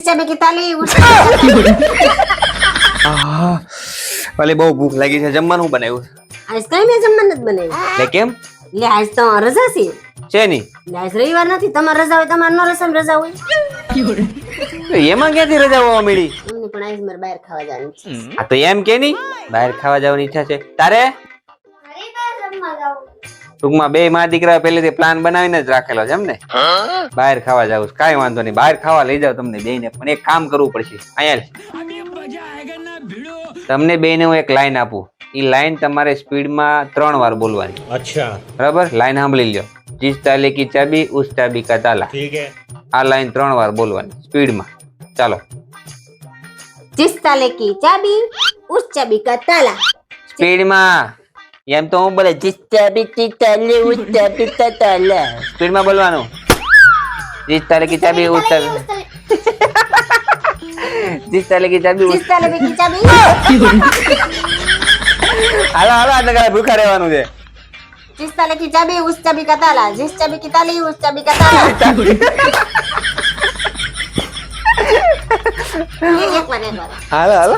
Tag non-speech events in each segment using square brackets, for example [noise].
[laughs] ભલે બહુ ભૂખ લાગી છે જમવાનું બનાવ્યું? આજ કઈ મેં જમવાનું જ બનાવ્યું. લે કેમ? લે આજ તો રજા છે. છે નહીં. આજ રવિવાર નથી તમારે રજા હોય તમારે નો રસમ રજા હોય. એમાં ક્યાંથી રજા હોવા મળી? પણ આજ મારે બહાર ખાવા જવાની છે. આ તો એમ કે નહીં બહાર ખાવા જવાની ઈચ્છા છે. તારે? ટૂંકમાં બે મારા દીકરા પહેલેથી પ્લાન બનાવીને જ રાખેલો છે એમ બહાર ખાવા જાવ કાંઈ વાંધો નહીં. બહાર ખાવા લઈ જાવ તમને બેને પણ એક કામ કરવું પડશે. અહીંયા તમને બેને હું એક લાઈન આપું. એ લાઈન તમારે સ્પીડમાં ત્રણ વાર બોલવાની. અચ્છા. બરાબર? લાઈન સાંભળી લ્યો. જીસ તાલે કી ચાબી ઉસ ચાબી કા તાલા. આ લાઈન ત્રણ વાર બોલવાની. સ્પીડમાં. ચાલો. જીસ તાલે કી ચાબી ઉસ ચાબી કા તાલા. સ્પીડમાં. એમ તો હું બોલે જીસ ચાબી કી તાલે ઉસ ચાબી કા તાલા સ્પીડમાં બોલવાનું જીસ તાલે કી ચાબી ઉસ ચાબી જીસ તાલે કી ચાબી ઉસ जिस ताले की चाबी હાલો હાલો આ તો કાંઈ ભૂખા રહેવાનું છે जिस ताले की चाबी उस चाबी का ताला जिस चाबी की ताली उस चाबी का ताला ये एक बार एक बार હાલો હાલો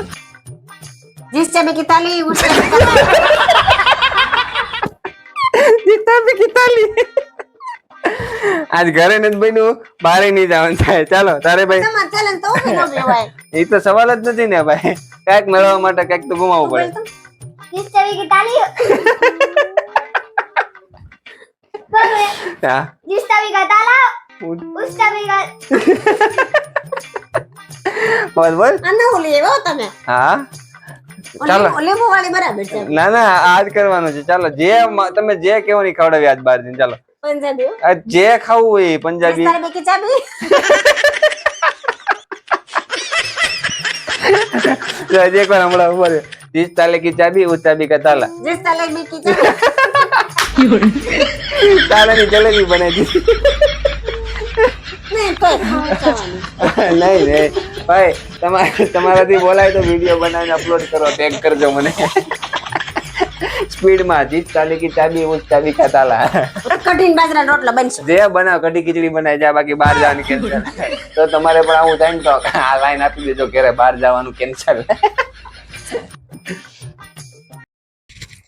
जिस चाबी की ताली उस चाबी का ताला કિતાબી કિતાલી આજ ઘરે નથી બન્યું બારે નહીં જવાનું થાય. ચાલો તારે ભાઈ [laughs] એ તો સવાલ જ નથી ને ભાઈ. કંઈક મેળવવા માટે કંઈક તો ગુમાવવું પડે. હા. [laughs] ચાલો. લીંબુ વાળી બરાબર છે. ના ના આજ કરવાનું છે. ચાલો જે તમે જે કેવો ની ખવડાવી આજ બાર દિન ચાલો. પંજાબી જે ખાવું હોય પંજાબી. [laughs] એક વાર હમણાં ઉપર જીસ તાલે કી ચાબી ઉસ ચાબી કા તાલા જીસ તાલે બી કી ચાબી તાલા ની જલેબી બને જી [laughs] નહીં નહીં. ભાઈ તમારે તમારાથી બોલાય તો વીડિયો બનાવીને અપલોડ કરો ટેગ કરજો મને. સ્પીડમાં જીત ચાલી કી ચાબી ઉસ ચાબી ખાતા તાલા કઠિન બાજરા રોટલો બનશે. જે બનાવ કઢી ખીચડી બનાવી જા બાકી બહાર જવાની કેન્સલ તો તમારે પણ આવું થાય ને તો આ લાઈન આપી દેજો કે બહાર જવાનું કેન્સલ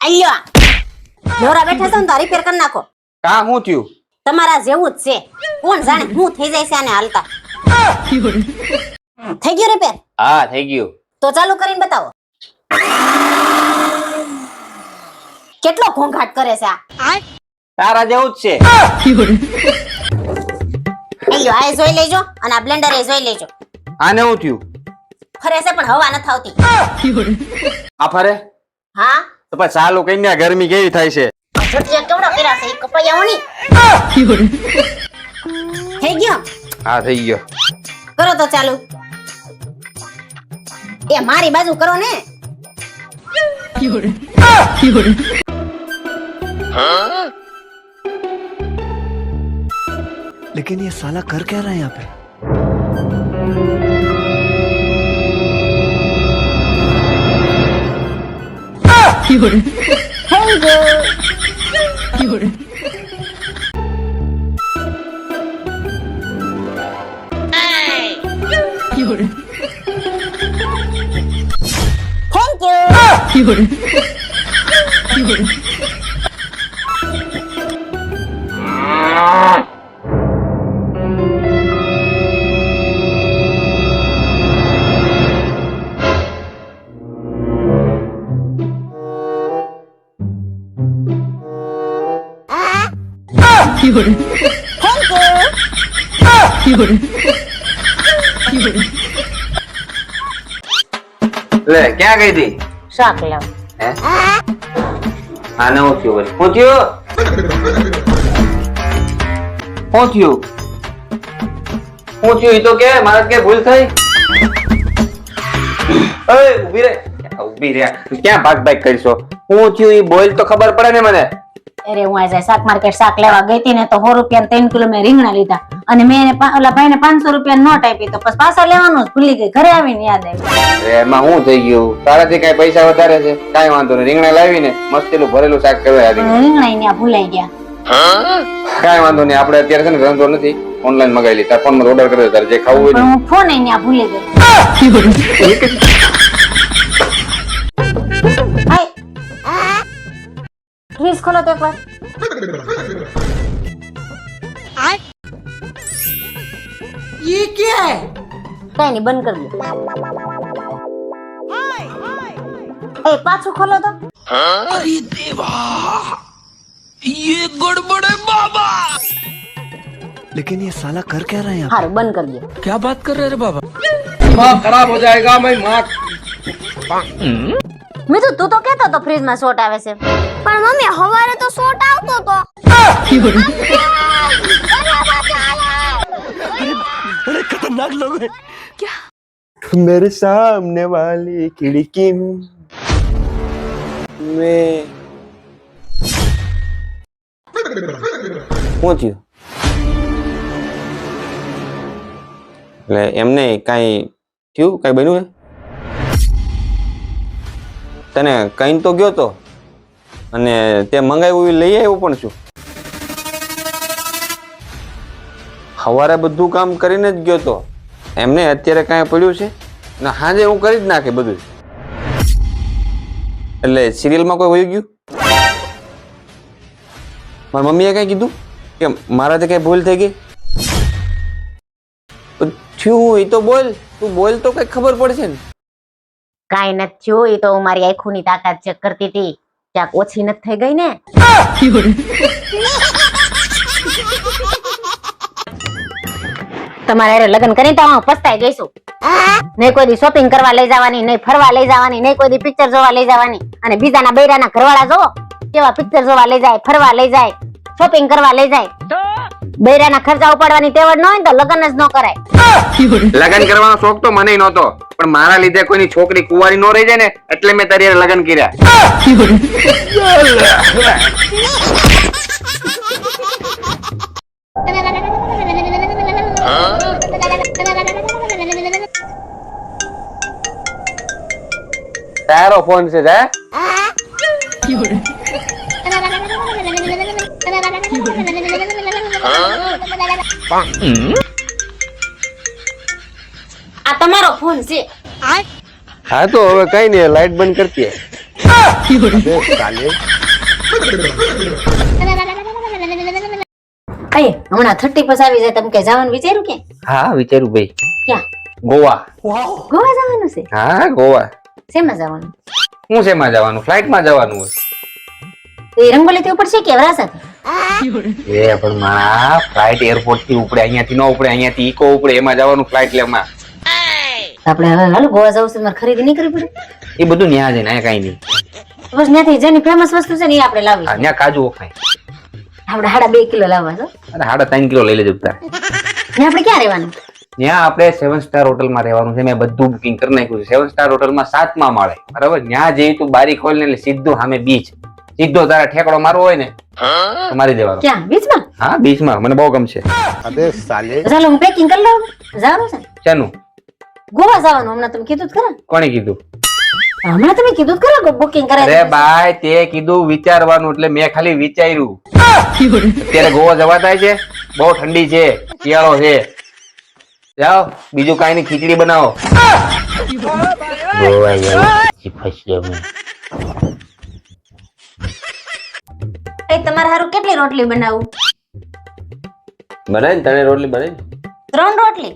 અલ્યો નવરા બેઠા છો ને તો રિપેર કરી નાખો. કા હું થયું? તમારા જેવું જ છે. કોણ જાણે હું થઈ જાય છે આને હાલતા. થઈ ગયું રિપેર હા થઈ ગયું તો ચાલુ કરીને બતાવો. કેટલો ઘોંઘાટ કરે છે આ? તારા જેવું જ છે. અલ્યો આ જોઈ લેજો અને આ બ્લેન્ડર એ જોઈ લેજો. આને હું થયું? ફરે છે પણ હવા નથી આવતી. આ ફરે? હા? તો પછી ચાલુ કઈને ગરમી કેવી થાય છે? છોટીઓ કેવડો કર્યા છે? કપાયા હોની થઈ ગયો? હા થઈ ગયો. કરો તો ચાલુ. એ મારી બાજુ કરો ને लेकिन ये साला कर क्या रहा है यहाँ पे થઈ ગયું થેન્ક યુ લે ક્યાં ગઈ હતી શાક લાવ હે? આ નવું થયું વળી થયું? થયું? ઈ તો કે મારા કે ભૂલ થઈ. ઓય ઊભી રે. ઊભી રે ક્યાં ભાગ ભાગ કરીશો? થયું? ઈ બોલ તો ખબર પડે ને મને. અરે હું આજે શાક માર્કેટ શાક લેવા ગઈ હતી ને તો સો રૂપિયા ત્રણ કિલો મેં રીંગણા લીધા. અને મેં એને ઓલા ભાઈને પાંચસો રૂપિયા નોટ આપી તો પછી પાછા લેવાનું જ. ભૂલી ગઈ. ઘરે આવીને યાદ આવ્યું અરે એમાં શું થઈ ગયું? તારાથી કઈ પૈસા વધારે છે? કાંઈ વાંધો નહીં. રીંગણા લાવીને મસ્તીનું ભરેલું શાક કરવા આવી રીંગણા ઈ ભૂલાઈ ગયા. કાંઈ વાંધો નહીં. આપણે અત્યારે છે ને ધંધો નથી. ઓનલાઈન મગાવી લીધા તાર ફોનમાં ઓર્ડર કર્યો તારે જે ખાવું હોય હું ફોન અહીંયા ભૂલી ગઈ. ફ્રીજ ખોલો તો એકવાર. કઈ નહીં બંધ કરી દો એ પાછું ખોલો તો लेकिन ये साला कर क्या रहा है यहाँ સારું બંધ કરી દો क्या बात कर रहे रे बाबा મીઠું તું તો કેતો તો ફ્રીજ માં શોટ આવે છે પણ મમ્મી હવારે તો શોટ આવતો તો बड़े खतरनाक लोग हैं मेरे सामने वाली खिड़की में શું થયું એટલે એમને કાંઈ થયું કાંઈ બન્યું હે તને કઈ તો ગયો તો અને તે મંગાવ્યું એ લઈ આવ્યો પણ છું સવારે બધું કામ કરીને જ ગયો તો એમને અત્યારે કાંઈ પડ્યું છે? ને હાજે હું કરી જ નાખે બધું. એટલે સિરિયલમાં કોઈ વહી ગયું? મારી મમ્મીએ કાંઈ કીધું? કે મારાથી કાંઈ ભૂલ થઈ ગઈ? થયું એ તો બોલ. તું બોલ તો કઈ ખબર પડશે ને. કાંઈ નથી થયું એ તો હું મારી આંખોની તાકાત ચેક કરતી હતી. ક્યાંક ઓછી નથી થઈ ગઈ ને? [laughs] [laughs] તમારે હારે લગ્ન કરીને તો હું પસ્તાઈ જઈશું. નહીં કોઈ દી શોપિંગ કરવા લઈ જવાની નહીં ફરવા લઈ જવાની નહીં કોઈ દી પિક્ચર જોવા લઈ જવાની. અને બીજાના બૈરાના ઘરવાળા જોવો કેવા પિક્ચર જોવા લઈ જાય ફરવા લઈ જાય શોપિંગ કરવા લઈ જાય. બૈરાના ખર્ચા ઉપાડવાની તેવડ ન હોય તો લગ્ન જ ન કરાય. લગ્ન કરવાનો શોખ તો મને નહોતો પણ મારા લીધે કોઈની છોકરી કુંવારી નો રહી જાય ને એટલે મેં તારી લગ્ન કર્યા. [laughs] [laughs] તારો ફોન છે જા. આ તમારો ફોન છે. હા તો હવે કઈ નઈ લાઈટ બંધ કરતી હે. હમણાં થર્ટી પસ આવી જાય તમે કે જવાનું વિચાર્યું કે? હા વિચારું ભાઈ. ક્યાં? ગોવા. ગોવા જવાનું છે? હા ગોવા. શેમાં જવાનું? હું શેમાં જવાનું? ફ્લાઇટમાં જવાનું હોય. એ રંગોલીથી ઉપડશે કે એવરા સાથે? એ પણ મારા ફ્લાઇટ એરપોર્ટથી ઉપડે અહીંયાથી ન ઉપડે અહીંયાથી ઇકો ઉપડે એમાં જવાનું ફ્લાઇટ લેવામાં આપણે હવે હાલો ગોવા જવું છે મારે ખરીદી નહીં કરવી પડે? એ બધું ન્યા જઈને અહીંયા કાંઈ નહીં. બસ ત્યાંથી જેની ફેમસ વસ્તુ છે ને એ આપણે લાવી ન્યા કાજુ વખાય આપણે હાડા બે કિલો લાવવા છો. અરે હાડા ત્રણ કિલો લઈ લેજો તાર ને આપણે ક્યાં રહેવાનું? ત્યાં આપણે સેવન સ્ટાર હોટલમાં રહેવાનું છે મેં બધું બુકિંગ કરી નાખ્યું છે. સેવન સ્ટાર હોટલમાં સાતમા માળે બરાબર? ત્યાં જઈ તું બારી ખોલ ને સીધો સામે બીચ સીધો તારા ઠેકડો મારવો હોય ને તો મારી દેવાનો. ક્યાં? બીચમાં હા બીચમાં મને બહુ ગમશે. અબે સાલે. ચાલો હું પેકિંગ કરી લઉં. જવાનું છે? શાનું? ગોવા જવાનું. હમણાં તમે કીધું ખરા. કોણે કીધું? હમણાં તમે કીધું ખરા બુકિંગ અરે ભાઈ તે કીધું વિચારવાનું એટલે મેં ખાલી વિચાર્યું. અત્યારે ગોવા જવા થાય છે. બહુ ઠંડી છે શિયાળો છે. જાઓ બીજું કાંઈ નહીં ખીચડી બનાવો. એ તમારે હારું કેટલી રોટલી બનાવું? બનાય ને તને રોટલી બનાય ત્રણ રોટલી?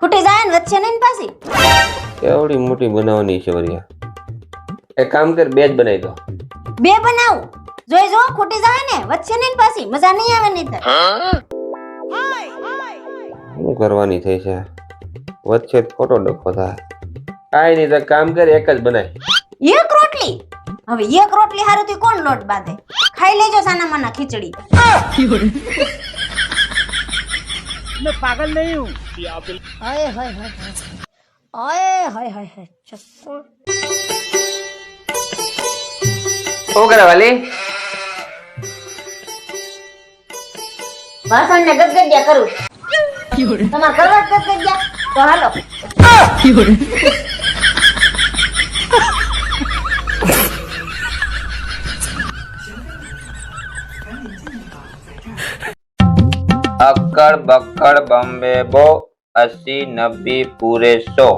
ખૂટી જાય ને વચ્ચે નહીં ને પાછી? કેવડી મોટી બનાવવાની છે વરિયા એક કામ કર બે જ બનાવી દો. બે બનાવું? જોઈ જો ખૂટી જાય ને વચ્ચે નહીં પાછી મજા નહીં આવે નહીં કરવાની થઈ છે. વચ્ચે ખોટો ડખો થાય. કાંઈ નહીં તો કામ કરી એક જ બનાય. એક રોટલી? હવે એક રોટલી હારું થી કોણ લોટ બાંધે? ખાઈ લેજો સાના માના ખીચડી શું કરે વાલી? વાસણ ને ગદગદિયા કરું. તમારે કરવા જ તો હાલો. અક્કડ બક્કડ બોમ્બે બો અસી નબ્બી પૂરે સો.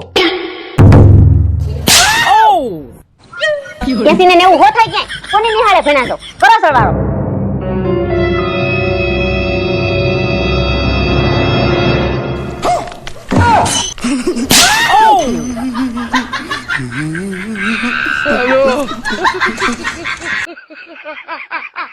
એસી ને નેવું હો થાય ક્યાંય? કોની નિહાળે ભેણા તો કરો સરવાળો. 哈哈哈哈